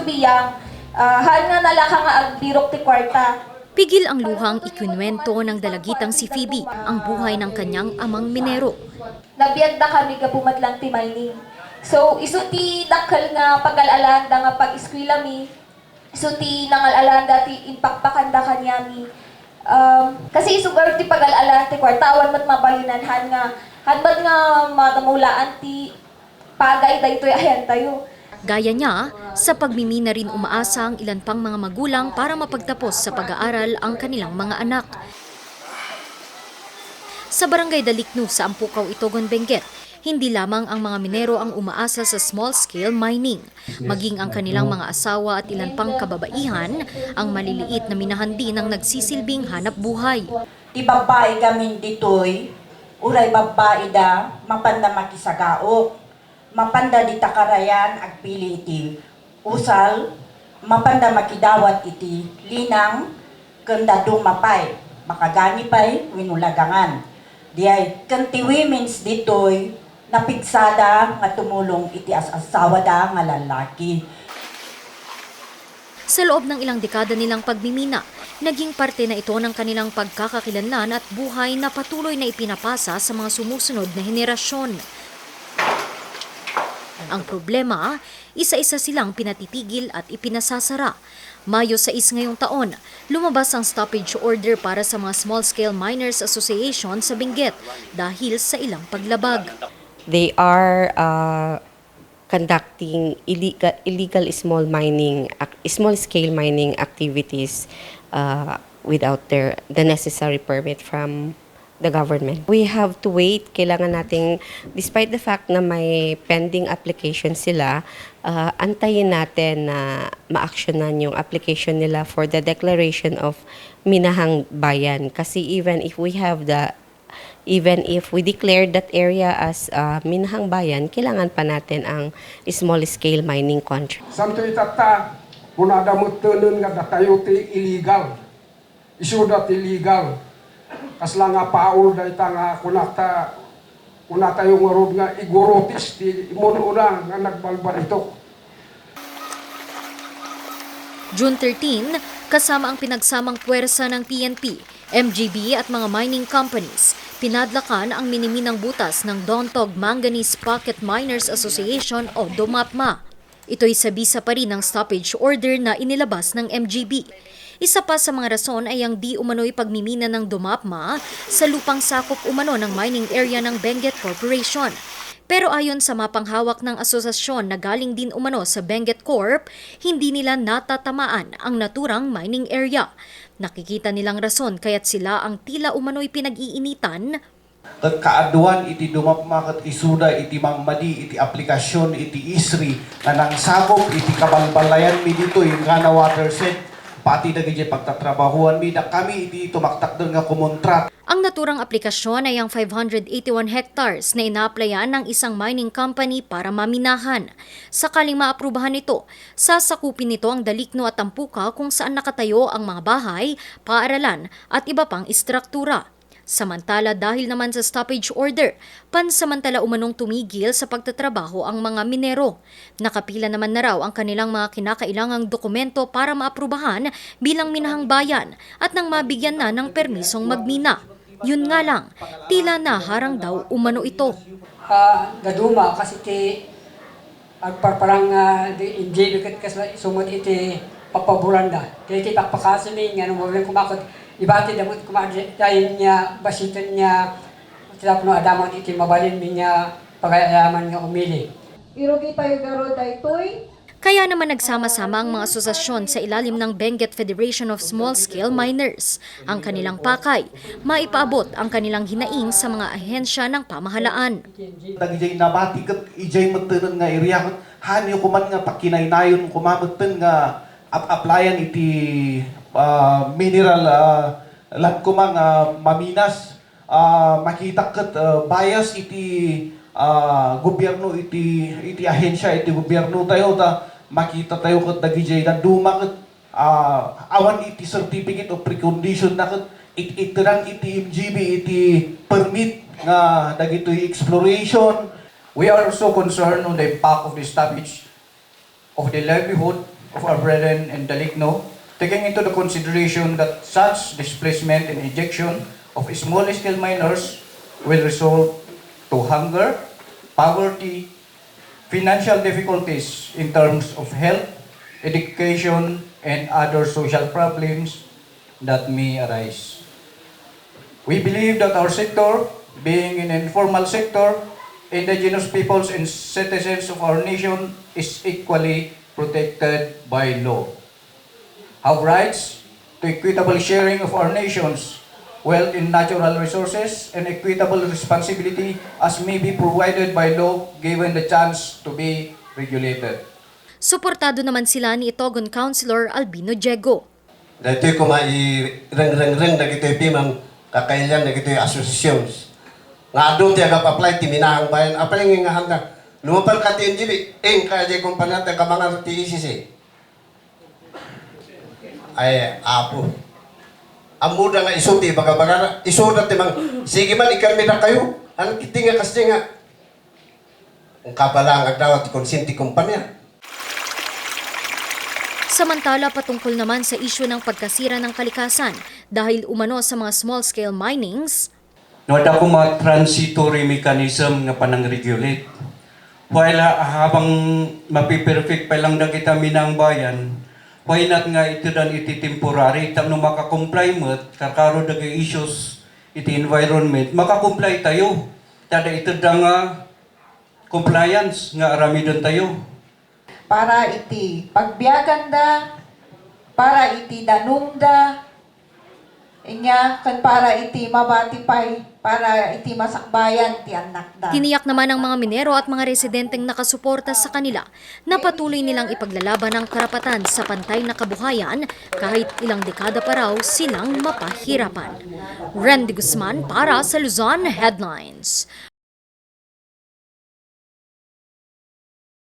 subiyang uh, hal nga nalaka nga agbirok ti kwarta. Pigil ang luhang ikunwento ng dalagitang si Phoebe ang buhay ng kanyang amang minero. Nabiyag na kami ga pumadlang ti mining. So iso ti dakkel nga pag-alalanda nga pag-eskwela mi. Iso ti nangalalanda ti impakpakanda kanyami. Um, kasi isugar ti pag-alalan ti kwarta awan mat mabalinanhan nga hanbat nga matamulaan ti pagay daytoy ayan tayo. Gaya niya, sa pagmimina rin umaasa ang ilan pang mga magulang para mapagtapos sa pag-aaral ang kanilang mga anak. Sa barangay Dalikno sa Ampukaw, Itogon, Benguet, hindi lamang ang mga minero ang umaasa sa small-scale mining. Maging ang kanilang mga asawa at ilan pang kababaihan ang maliliit na minahan din ang nagsisilbing hanap buhay. Ti babae gamin ditoy, uray babae da, mapanda makisagaok. Mapanda di takarayan agpili iti usal, mapanda makidawat iti linang, kanda dong mapay, makagani pa'y winulagangan. Diay, kanti women's ditoy, napigsada nga tumulong iti as-asawa da nga lalaki. Sa loob ng ilang dekada nilang pagmimina, naging parte na ito ng kanilang pagkakakilanlan at buhay na patuloy na ipinapasa sa mga sumusunod na henerasyon. Ang problema, isa-isa silang pinatitigil at ipinasasara. Mayo 6 ngayong taon, lumabas ang stoppage order para sa mga Small-Scale Miners Association sa Benguet dahil sa ilang paglabag. they are uh, conducting illegal, illegal small mining, small scale mining activities uh, without their the necessary permit from the government. We have to wait. Kailangan nating, despite the fact na may pending application sila, uh, antayin natin na ma-actionan yung application nila for the declaration of Minahang Bayan. Kasi even if we have the even if we declare that area as uh, Minahang Bayan, kailangan pa natin ang small scale mining contract. Santo itata, kunada mo nga datayo ti illegal. Isuda ti illegal. Kasla nga paul da ita nga kunata kunata yung marod nga igurotis ti imununa nga nagbalbal ito. June 13, kasama ang pinagsamang puwersa ng PNP, MGB at mga mining companies, pinadlakan ang miniminang butas ng Dontog Manganese Pocket Miners Association o DOMAPMA. Ito'y sabisa pa rin ng stoppage order na inilabas ng MGB. Isa pa sa mga rason ay ang di umano'y pagmimina ng DOMAPMA sa lupang sakop umano ng mining area ng Benguet Corporation. Pero ayon sa mapanghawak ng asosasyon na galing din umano sa Benguet Corp, hindi nila natatamaan ang naturang mining area. Nakikita nilang rason kaya't sila ang tila umano'y pinag-iinitan kat kaaduan iti dumapmakat isuda iti mangmadi iti aplikasyon iti isri nga nang sakop iti kabalbalayan mi dito yung nga na water set pati dagiti pagtatrabahuan mi da kami iti tumaktakder nga kumontrat Ang naturang aplikasyon ay ang 581 hectares na inaaplayan ng isang mining company para maminahan. Sakaling maaprubahan ito, sasakupin nito ang Dalikno at Tampuka kung saan nakatayo ang mga bahay, paaralan at iba pang istruktura. Samantala dahil naman sa stoppage order, pansamantala umanong tumigil sa pagtatrabaho ang mga minero. Nakapila naman na raw ang kanilang mga kinakailangang dokumento para maaprubahan bilang minahang bayan at nang mabigyan na ng permisong magmina. Yun nga lang, tila naharang daw umano ito. ha gaduma kasi ti agparparang uh, di enjoy kat kas sumot iti papabulanda. Kaya ti pakpakasami nga nung wala kumakot ibati damot kumakot dahil niya basitan niya sila puno adaman iti mabalin niya pagayaman nga umili. Irogi pa yung garo daytoy. Kaya naman nagsama-sama ang mga asosasyon sa ilalim ng Benguet Federation of Small Scale Miners. Ang kanilang pakay, maipaabot ang kanilang hinaing sa mga ahensya ng pamahalaan. dagiti nabati kat ijay matanan nga area hanyo kuman nga pakinaynayon kumamatan nga ap-applyan iti ah, mineral uh, land kumang nga maminas Ah, makita kat ah, bias iti ah, gobyerno iti iti ahensya iti gobyerno tayo ta makita tayo kat dagiti na duma kat ah, awan iti certificate of precondition na kat it itirang iti MGB iti permit nga dagitoy exploration. We are also concerned on the impact of the stoppage of the livelihood of our brethren in Dalikno, taking into the consideration that such displacement and ejection of small-scale miners will result to hunger, poverty, financial difficulties in terms of health, education, and other social problems that may arise. We believe that our sector, being an informal sector, indigenous peoples and citizens of our nation is equally protected by law. Have rights to equitable sharing of our nation's wealth in natural resources and equitable responsibility as may be provided by law given the chance to be regulated. Suportado naman sila ni Itogon Councilor Albino Diego. Dito ko mai reng-reng-reng na gito pimang kakailan na gito associations. Nga ado ti aga apply ti minahang bayan. Apa yung nga handa. Lumapal ka ti NGB. Eng kaya di kumpanata ka mga ti ICC. Ay, apo. Ang muda nga isuti, baga-baga isuda ti mang, sige man, ikarmi na kayo. Ano kiti nga kasi nga, ang kabalang agdawat ti konsinti kumpanya. Samantala patungkol naman sa isyu ng pagkasira ng kalikasan dahil umano sa mga small-scale minings, Wala ko mga transitory mechanism nga panang-regulate. While ha- habang mapiperfect pa lang na kita minang bayan, not nga ito dan iti temporary, tam no makakomply mo, kakaro daga issues iti environment, makakomply tayo. Tada ito da nga compliance nga arami doon tayo. para iti pagbiaganda, para iti danungda, inya kan para iti mabatipay, para iti masakbayan ti anak da. tiniyak naman ng mga minero at mga residenteng nakasuporta sa kanila na patuloy nilang ipaglalaban ang karapatan sa pantay na kabuhayan kahit ilang dekada pa raw silang mapahirapan. Randy Guzman para sa Luzon Headlines.